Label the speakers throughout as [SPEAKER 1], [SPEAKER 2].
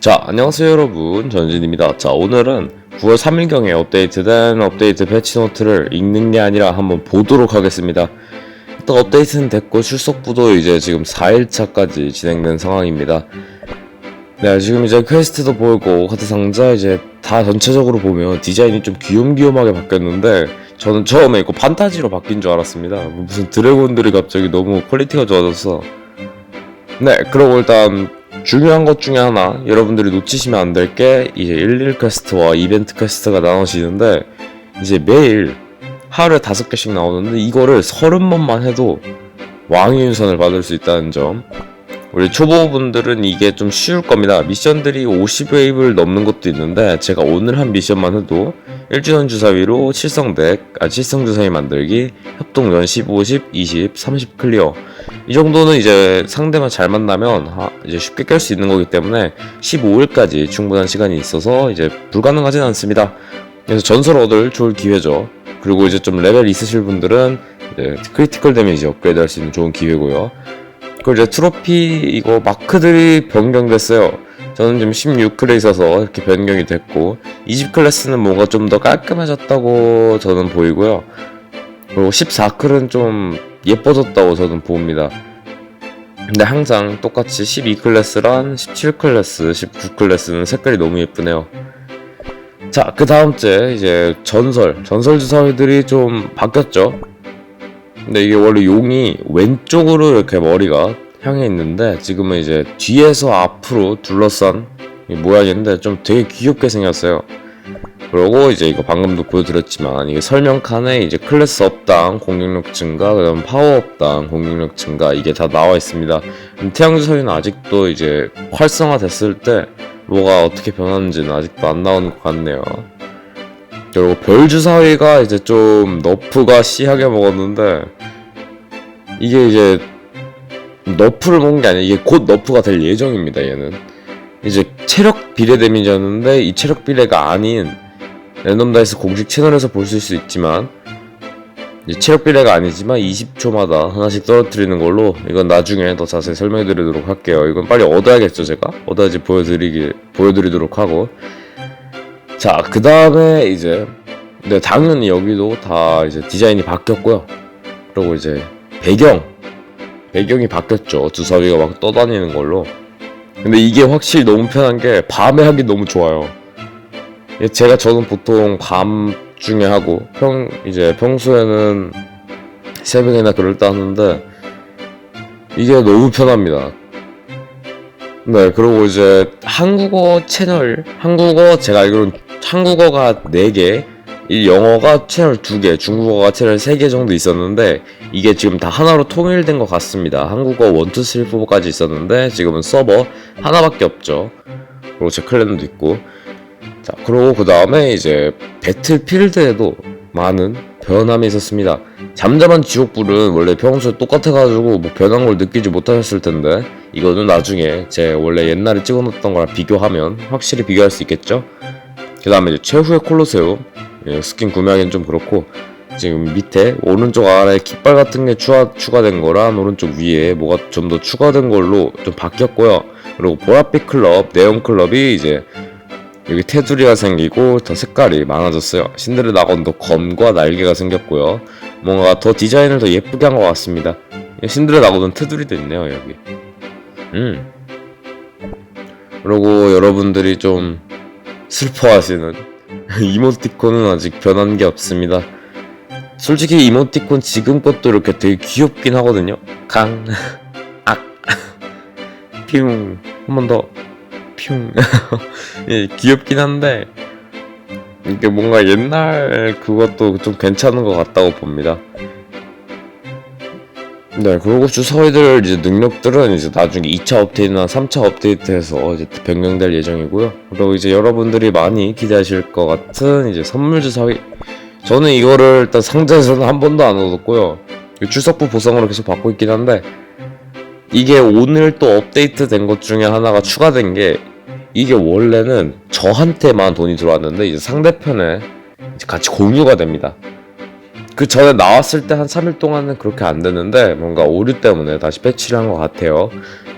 [SPEAKER 1] 자, 안녕하세요 여러분. 전진입니다. 자, 오늘은 9월 3일경에 업데이트된 업데이트 패치 노트를 읽는 게 아니라 한번 보도록 하겠습니다. 일단 업데이트는 됐고 출석부도 이제 지금 4일차까지 진행된 상황입니다. 네, 지금 이제 퀘스트도 보이고 카드 상자 이제 다 전체적으로 보면 디자인이 좀 귀염귀염하게 바뀌었는데 저는 처음에 이거 판타지로 바뀐 줄 알았습니다. 무슨 드래곤들이 갑자기 너무 퀄리티가 좋아져서 네, 그리고 일단 중요한 것 중에 하나 여러분들이 놓치시면 안 될 게 이제 11 퀘스트와 이벤트 퀘스트가 나눠지는데 이제 매일 하루에 다섯 개씩 나오는데 이거를 30번만 해도 왕의 윤선을 받을 수 있다는 점. 우리 초보분들은 이게 좀 쉬울 겁니다. 미션들이 50웨이브를 넘는 것도 있는데 제가 오늘 한 미션만 해도 1주년 주사위로 7성덱, 아 7성 주사위 만들기, 15, 10, 20, 30 클리어 이 정도는 이제 상대만 잘 만나면 하- 이제 쉽게 깰 수 있는 거기 때문에 15일까지 충분한 시간이 있어서 이제 불가능하진 않습니다. 그래서 전설 얻을 좋을 기회죠. 그리고 이제 좀 레벨 있으실 분들은 이제 크리티컬 데미지 업그레이드 할 수 있는 좋은 기회고요. 그리고 이제 트로피 이거 마크들이 변경됐어요. 저는 지금 16클에 있어서 이렇게 변경이 됐고 20클래스는 뭔가 좀 더 깔끔해졌다고 저는 보이고요. 그리고 14클은 좀 예뻐졌다고 저는 봅니다. 근데 항상 똑같이 12클래스랑 17클래스, 19클래스는 색깔이 너무 예쁘네요. 자, 그 다음째 이제 전설. 전설 주사위들이 좀 바뀌었죠. 근데 이게 원래 용이 왼쪽으로 이렇게 머리가 향해 있는데 지금은 이제 뒤에서 앞으로 둘러싼 이 모양인데 좀 되게 귀엽게 생겼어요. 그리고 이제 이거 방금도 보여드렸지만 이게 설명칸에 이제 클래스 업당 공격력 증가 그다음 파워 업당 공격력 증가 이게 다 나와 있습니다. 음, 태양주사위는 아직도 이제 활성화 됐을 때 뭐가 어떻게 변하는지는 아직도 안 나오는 것 같네요. 그리고 별주사위가 이제 좀 너프가 씨하게 먹었는데 이게 이제 너프를 먹은 게 아니라 이게 곧 너프가 될 예정입니다. 얘는 이제 체력 비례 데미지였는데 이 체력 비례가 아닌 랜덤 다이스 공식 채널에서 보실 수 있지만 체력 비례가 아니지만 20초마다 하나씩 떨어뜨리는 걸로 이건 나중에 더 자세히 설명해 드리도록 할게요. 이건 빨리 얻어야겠죠, 제가? 얻어야지 보여드리기, 보여드리도록 하고. 자, 그 다음에 이제, 네, 당연히 여기도 다 이제 디자인이 바뀌었고요. 그리고 이제 배경. 배경이 바뀌었죠. 주사위가 막 떠다니는 걸로. 근데 이게 확실히 너무 편한 게 밤에 하기 너무 좋아요. 예, 제가 저는 보통 밤 중에 하고 평 이제 평소에는 새벽이나 그럴 때 하는데 이게 너무 편합니다. 네, 그리고 이제 한국어 채널, 한국어 제가 알기로는 한국어가 4개, 이 영어가 채널 2개, 중국어가 채널 3개 정도 있었는데 이게 지금 다 하나로 통일된 것 같습니다. 한국어 1, 2, 3, 4까지 있었는데 지금은 서버 하나밖에 없죠. 그리고 제 클랜도 있고 자, 그리고 그 다음에 이제 배틀필드에도 많은 변함이 있었습니다. 잠잠한 지옥불은 원래 평소에 똑같아가지고 뭐 변한 걸 느끼지 못하셨을 텐데 이거는 나중에 제 원래 옛날에 찍어놓던 거랑 비교하면 확실히 비교할 수 있겠죠? 그 다음에 최후의 콜로세움 예, 스킨 구매하기는 좀 그렇고 지금 밑에 오른쪽 아래 깃발 같은 게 추가, 추가된 거랑 오른쪽 위에 뭐가 좀 더 추가된 걸로 좀 바뀌었고요. 그리고 보랏빛 클럽, 네온 클럽이 이제 여기 테두리가 생기고 더 색깔이 많아졌어요. 신데렐라 건도 검과 날개가 생겼고요. 뭔가 더 디자인을 더 예쁘게 한 것 같습니다. 신데렐라 건은 테두리도 있네요 여기. 음. 그리고 여러분들이 좀 슬퍼하시는 이모티콘은 아직 변한 게 없습니다. 솔직히 이모티콘 지금 것도 이렇게 되게 귀엽긴 하거든요. 강, 악, 핑, 한번 더, 핑. 예, 귀엽긴 한데 이게 뭔가 옛날 그것도 좀 괜찮은 것 같다고 봅니다. 네, 그리고 주사위들 이제 능력들은 이제 나중에 2차 업데이트나 3차 업데이트해서 이제 변경될 예정이고요. 그리고 이제 여러분들이 많이 기대하실 것 같은 이제 선물 주사위. 저는 이거를 일단 상자에서는 한 번도 안 얻었고요. 출석부 보상으로 계속 받고 있긴 한데 이게 오늘 또 업데이트 된 것 중에 하나가 추가된 게 이게 원래는 저한테만 돈이 들어왔는데 이제 상대편에 이제 같이 공유가 됩니다. 그 전에 나왔을 때 한 3일 동안은 그렇게 안 됐는데 뭔가 오류 때문에 다시 패치를 한 것 같아요.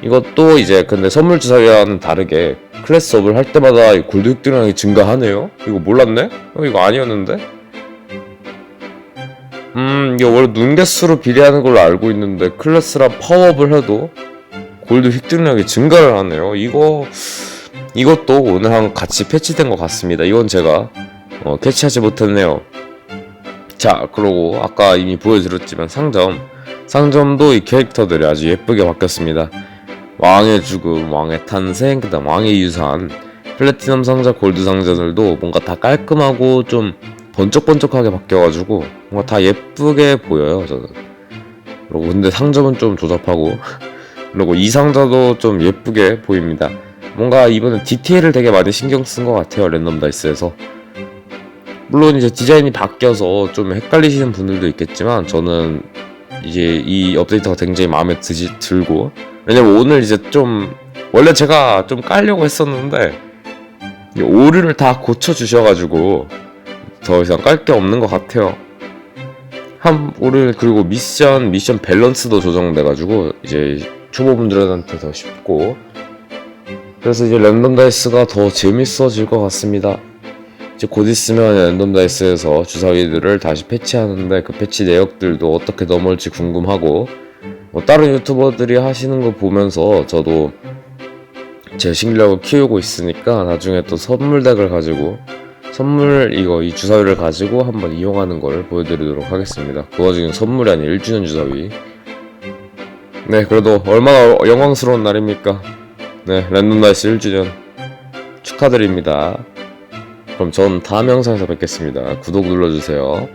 [SPEAKER 1] 이것도 이제 근데 선물 주사위와는 다르게 클래스 업을 할 때마다 이 골드 획득량이 증가하네요. 이거 몰랐네? 어, 이거 아니었는데? 음 이게 원래 눈 개수로 비례하는 걸로 알고 있는데 클래스랑 파워업을 해도 골드 획득량이 증가를 하네요. 이거 이것도 오늘 한 같이 패치된 것 같습니다. 이건 제가 어, 캐치하지 못했네요. 자, 그러고 아까 이미 보여드렸지만 상점 상점도 이 캐릭터들이 아주 예쁘게 바뀌었습니다. 왕의 죽음, 왕의 탄생, 그다음 왕의 유산, 플래티넘 상자, 골드 상자들도 뭔가 다 깔끔하고 좀 번쩍번쩍하게 바뀌어가지고 뭔가 다 예쁘게 보여요. 저는. 그리고 근데 상점은 좀 조잡하고 그리고 이 상자도 좀 예쁘게 보입니다. 뭔가 이번에 디테일을 되게 많이 신경 쓴 것 같아요. 랜덤 다이스에서. 물론 이제 디자인이 바뀌어서 좀 헷갈리시는 분들도 있겠지만 저는 이제 이 업데이트가 굉장히 마음에 드지, 들고 왜냐면 오늘 이제 좀 원래 제가 좀 깔려고 했었는데 이 오류를 다 고쳐 주셔가지고 더 이상 깔 게 없는 것 같아요. 한 오늘 그리고 미션 미션 밸런스도 조정돼가지고 이제 초보분들한테 더 쉽고 그래서 이제 랜덤 다이스가 더 재밌어질 것 같습니다. 이제 곧 있으면 랜덤 다이스에서 주사위들을 다시 패치하는데 그 패치 내역들도 어떻게 넘어올지 궁금하고 뭐 다른 유튜버들이 하시는 거 보면서 저도 제 실력을 키우고 있으니까 나중에 또 선물 덱을 가지고 선물 이거 이 주사위를 가지고 한번 이용하는 걸 보여드리도록 하겠습니다. 그 와중에 선물이 아닌 1주년 주사위. 네, 그래도 얼마나 영광스러운 날입니까? 네, 랜덤 다이스 1주년 축하드립니다. 그럼 전 다음 영상에서 뵙겠습니다. 구독 눌러주세요.